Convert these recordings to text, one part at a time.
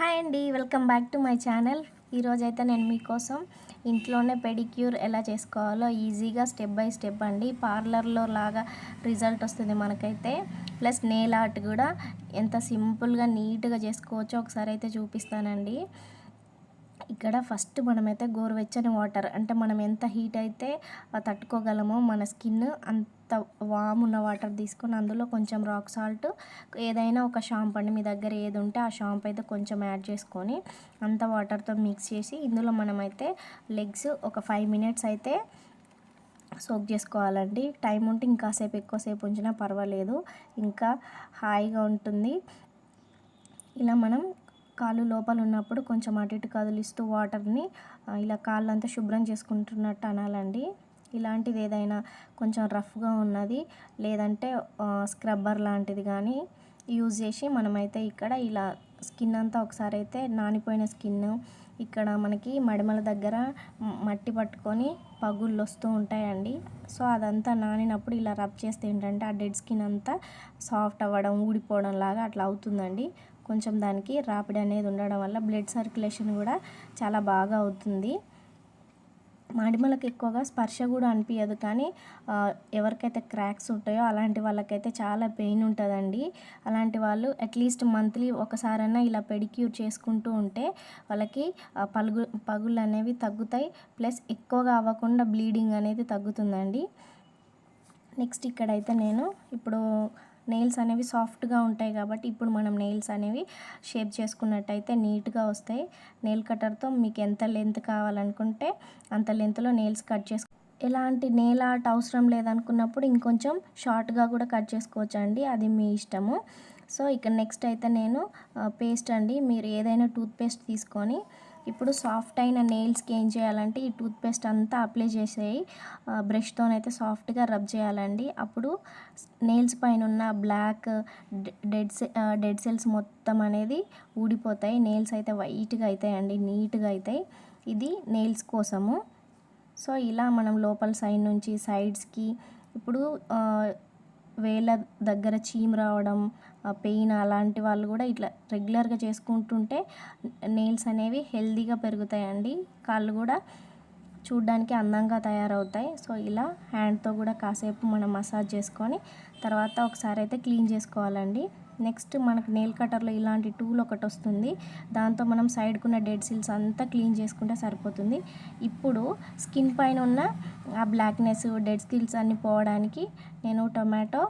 Hi అండి welcome back to my channel. ఈరోజైతే నేను మీకోసం ఇంట్లోనే పెడిక్యూర్ ఎలా చేసుకోవాలో ఈజీగా స్టెప్ బై స్టెప్ అండి. పార్లర్లో లాగా రిజల్ట్ వస్తుంది మనకైతే. ప్లస్ నేల్ ఆర్ట్ కూడా ఎంత సింపుల్గా నీట్గా చేసుకోవచ్చో ఒకసారి అయితే చూపిస్తానండి. ఇక్కడ ఫస్ట్ మనమైతే గోరువెచ్చని వాటర్ అంటే మనం ఎంత హీట్ అయితే తట్టుకోగలమో మన స్కిన్ అంత వామ్ ఉన్న వాటర్ తీసుకొని అందులో కొంచెం రాక్ సాల్ట్ ఏదైనా ఒక షాంప్ అండి మీ దగ్గర ఏది ఉంటే ఆ షాంప్ అయితే కొంచెం యాడ్ చేసుకొని అంత వాటర్తో మిక్స్ చేసి ఇందులో మనమైతే లెగ్స్ ఒక ఫైవ్ మినిట్స్ అయితే సోక్ చేసుకోవాలండి. టైం ఉంటే ఇంకాసేపు ఎక్కువసేపు ఉంచినా పర్వాలేదు. ఇంకా హాయిగా ఉంటుంది. ఇలా మనం కాళ్ళు లోపల ఉన్నప్పుడు కొంచెం అటు ఇటు కదిలిస్తూ వాటర్ని ఇలా కాళ్ళంతా శుభ్రం చేసుకుంటున్నట్టు అనాలండి. ఇలాంటిది ఏదైనా కొంచెం రఫ్గా ఉన్నది లేదంటే స్క్రబ్బర్ లాంటిది కానీ యూజ్ చేసి మనమైతే ఇక్కడ ఇలా స్కిన్ అంతా ఒకసారి అయితే నానిపోయిన స్కిన్ ఇక్కడ మనకి మడిమల దగ్గర మట్టి పట్టుకొని పగుళ్ళు వస్తూ ఉంటాయండి. సో అదంతా నానినప్పుడు ఇలా రబ్ చేస్తే ఏంటంటే ఆ డెడ్ స్కిన్ అంతా సాఫ్ట్ అవ్వడం ఊడిపోవడం లాగా అట్లా అవుతుందండి. కొంచెం దానికి రాపిడి అనేది ఉండడం వల్ల బ్లడ్ సర్క్యులేషన్ కూడా చాలా బాగా అవుతుంది. మాడిమలకు ఎక్కువగా స్పర్శ కూడా అనిపించదు కానీ ఎవరికైతే క్రాక్స్ ఉంటాయో అలాంటి వాళ్ళకైతే చాలా పెయిన్ ఉంటుందండి. అలాంటి వాళ్ళు అట్లీస్ట్ మంత్లీ ఒకసారైనా ఇలా పెడిక్యూర్ చేసుకుంటూ ఉంటే వాళ్ళకి పలుగు పగుళ్ళు అనేవి తగ్గుతాయి. ప్లస్ ఎక్కువగా అవ్వకుండా బ్లీడింగ్ అనేది తగ్గుతుందండి. నెక్స్ట్ ఇక్కడైతే నేను ఇప్పుడు నెయిల్స్ అనేవి సాఫ్ట్గా ఉంటాయి కాబట్టి ఇప్పుడు మనం నెయిల్స్ అనేవి షేప్ చేసుకున్నట్టయితే నీట్గా వస్తాయి. నెయిల్ కట్టర్తో మీకు ఎంత లెంత్ కావాలనుకుంటే అంత లెంత్లో నెయిల్స్ కట్ చేసుకు ఎలాంటి నెయిల్ ఆర్ట్ అవసరం లేదనుకున్నప్పుడు ఇంకొంచెం షార్ట్గా కూడా కట్ చేసుకోవచ్చు అండి అది మీ ఇష్టము. సో ఇక్కడ నెక్స్ట్ అయితే నేను పేస్ట్ అండి. మీరు ఏదైనా టూత్ పేస్ట్ తీసుకొని ఇప్పుడు సాఫ్ట్ అయిన నెయిల్స్కి ఏం చేయాలంటే ఈ టూత్పేస్ట్ అంతా అప్లై చేసేయి. బ్రష్తోనైతే సాఫ్ట్గా రబ్ చేయాలండి. అప్పుడు నెయిల్స్ పైన ఉన్న బ్లాక్ డెడ్ డెడ్ సెల్స్ మొత్తం అనేది ఊడిపోతాయి. నెయిల్స్ అయితే వైట్గా అవుతాయండి నీట్గా అవుతాయి ఇది నెయిల్స్ కోసము. సో ఇలా మనం లోపల సైడ్ నుంచి సైడ్స్కి ఇప్పుడు వేళ్ళ దగ్గర చీమ్ రావడం పెయిన్ అలాంటి వాళ్ళు కూడా ఇట్లా రెగ్యులర్గా చేసుకుంటుంటే నెయిల్స్ అనేవి హెల్దీగా పెరుగుతాయండి. కాళ్ళు కూడా చూడ్డానికి అందంగా తయారవుతాయి. సో ఇలా హ్యాండ్తో కూడా కాసేపు మనం మసాజ్ చేసుకొని తర్వాత ఒకసారి అయితే క్లీన్ చేసుకోవాలండి. నెక్స్ట్ మనకు నెయిల్ కట్టర్లో ఇలాంటి టూల్ ఒకటి వస్తుంది. దాంతో మనం సైడ్కున్న డెడ్ సిల్స్ అంతా క్లీన్ చేసుకుంటే సరిపోతుంది. ఇప్పుడు స్కిన్ పైన ఉన్న ఆ బ్లాక్నెస్ డెడ్ స్కిల్స్ అన్ని పోవడానికి నేను టొమాటో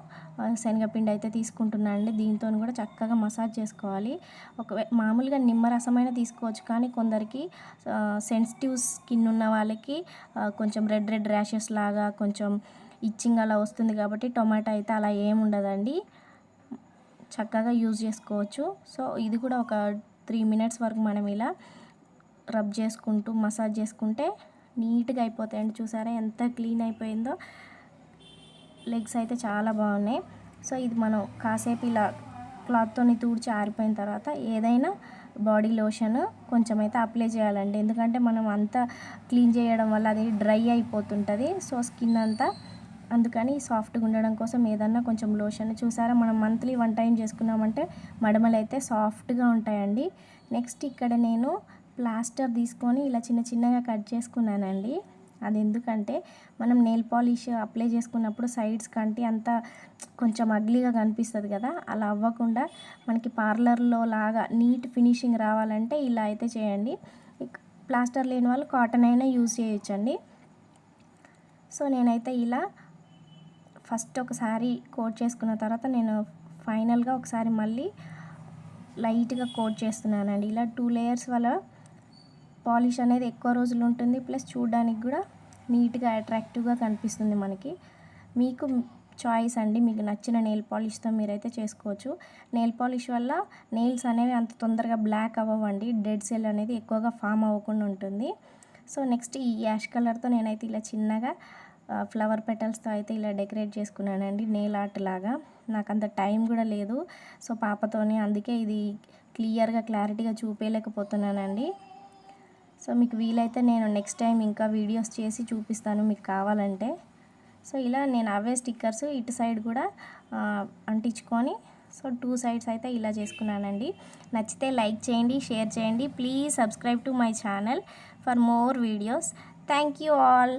శనగపిండి అయితే తీసుకుంటున్నాను అండి. దీంతో కూడా చక్కగా మసాజ్ చేసుకోవాలి. ఒక మామూలుగా నిమ్మరసమైన తీసుకోవచ్చు. కానీ కొందరికి సెన్సిటివ్ స్కిన్ ఉన్న వాళ్ళకి కొంచెం రెడ్ రెడ్ ర్యాషెస్ లాగా కొంచెం ఇచ్చింగ్ అలా వస్తుంది కాబట్టి టొమాటో అయితే అలా ఏముండదండి చక్కగా యూజ్ చేసుకోవచ్చు. సో ఇది కూడా ఒక త్రీ మినిట్స్ వరకు మనం ఇలా రబ్ చేసుకుంటూ మసాజ్ చేసుకుంటే నీట్గా అయిపోతాయండి. చూసారా ఎంత క్లీన్ అయిపోయిందో. లెగ్స్ అయితే చాలా బాగున్నాయి. సో ఇది మనం కాసేపు ఇలా క్లాత్తోని తూడ్చి ఆరిపోయిన తర్వాత ఏదైనా బాడీ లోషన్ కొంచెం అయితే అప్లై చేయాలండి. ఎందుకంటే మనం అంతా క్లీన్ చేయడం వల్ల అది డ్రై అయిపోతుంటుంది. సో స్కిన్ అంతా అందుకని సాఫ్ట్గా ఉండడం కోసం ఏదన్నా కొంచెం లోషన్ చూసారా? మనం మంత్లీ వన్ టైం చేసుకున్నామంటే మడమలు అయితే సాఫ్ట్గా ఉంటాయండి. నెక్స్ట్ ఇక్కడ నేను ప్లాస్టర్ తీసుకొని ఇలా చిన్న చిన్నగా కట్ చేసుకున్నానండి. అది ఎందుకంటే మనం నెయిల్ పాలిష్ అప్లై చేసుకున్నప్పుడు సైడ్స్ కంటి అంతా కొంచెం అగ్లీగా కనిపిస్తుంది కదా? అలా అవ్వకుండా మనకి పార్లర్లో లాగా నీట్ ఫినిషింగ్ రావాలంటే ఇలా అయితే చేయండి. ప్లాస్టర్ లేని వాళ్ళు కాటన్ అయినా యూజ్ చేయొచ్చండి. సో నేనైతే ఇలా ఫస్ట్ ఒకసారి కోట్ చేసుకున్న తర్వాత నేను ఫైనల్గా ఒకసారి మళ్ళీ లైట్గా కోట్ చేస్తున్నానండి. ఇలా టూ లేయర్స్ వల్ల పాలిష్ అనేది ఎక్కువ రోజులు ఉంటుంది. ప్లస్ చూడడానికి కూడా నీట్గా అట్రాక్టివ్గా కనిపిస్తుంది మనకి. మీకు చాయిస్ అండి. మీకు నచ్చిన నెయిల్ పాలిష్తో మీరైతే చేసుకోవచ్చు. నెయిల్ పాలిష్ వల్ల నెయిల్స్ అనేవి అంత తొందరగా బ్లాక్ అవ్వండి డెడ్ సెల్ అనేది ఎక్కువగా ఫామ్ అవ్వకుండా ఉంటుంది. సో నెక్స్ట్ ఈ యాష్ కలర్తో నేనైతే ఇలా చిన్నగా ఫ్లవర్ పెటల్స్తో అయితే ఇలా డెకరేట్ చేసుకున్నానండి నెయిల్ ఆర్ట్ లాగా. నాకు అంత టైం కూడా లేదు. సో పాపతోనే అందుకే ఇది క్లియర్గా క్లారిటీగా చూపేయలేకపోతున్నానండి. సో మీకు వీలైతే నేను నెక్స్ట్ టైం ఇంకా వీడియోస్ చేసి చూపిస్తాను మీకు కావాలంటే. సో ఇలా నేను అవే స్టిక్కర్స్ ఇటు సైడ్ కూడా అంటించుకొని సో టూ సైడ్స్ అయితే ఇలా చేసుకున్నానండి. నచ్చితే లైక్ చేయండి షేర్ చేయండి. Please subscribe to my channel for more videos thank you all